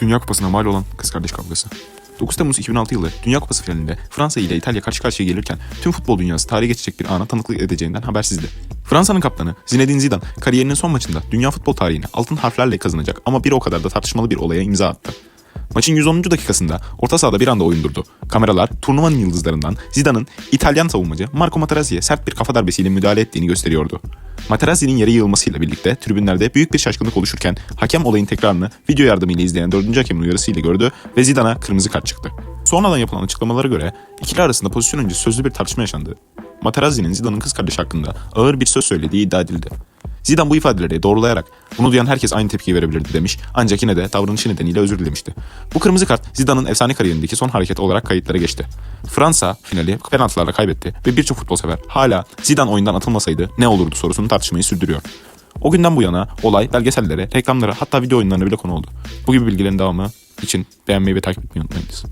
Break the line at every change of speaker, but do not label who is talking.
Dünya Kupası'na mal olan kız kardeş kavgası. 9 Temmuz 2006 yılı Dünya Kupası finalinde Fransa ile İtalya karşı karşıya gelirken tüm futbol dünyası tarihe geçecek bir ana tanıklık edeceğinden habersizdi. Fransa'nın kaptanı Zinedine Zidane kariyerinin son maçında dünya futbol tarihine altın harflerle kazanacak ama bir o kadar da tartışmalı bir olaya imza attı. Maçın 110. dakikasında orta sahada bir anda oyun durdu. Kameralar turnuvanın yıldızlarından Zidane'ın İtalyan savunmacı Marco Materazzi'ye sert bir kafa darbesiyle müdahale ettiğini gösteriyordu. Materazzi'nin yere yığılmasıyla birlikte tribünlerde büyük bir şaşkınlık oluşurken hakem olayın tekrarını video yardımıyla izleyen 4. hakemin uyarısıyla gördü ve Zidane'a kırmızı kart çıktı. Sonradan yapılan açıklamalara göre ikili arasında pozisyon önce sözlü bir tartışma yaşandı. Materazzi'nin Zidane'ın kız kardeşi hakkında ağır bir söz söylediği iddia edildi. Zidane bu ifadeleri doğrulayarak bunu duyan herkes aynı tepkiyi verebilirdi demiş ancak yine de davranışı nedeniyle özür dilemişti. Bu kırmızı kart Zidane'ın efsane kariyerindeki son hareket olarak kayıtlara geçti. Fransa finali penaltılarla kaybetti ve birçok futbol sever hala Zidane oyundan atılmasaydı ne olurdu sorusunu tartışmayı sürdürüyor. O günden bu yana olay belgesellere, reklamlara hatta video oyunlarına bile konu oldu. Bu gibi bilgilerin devamı için beğenmeyi ve takip etmeyi unutmayınız.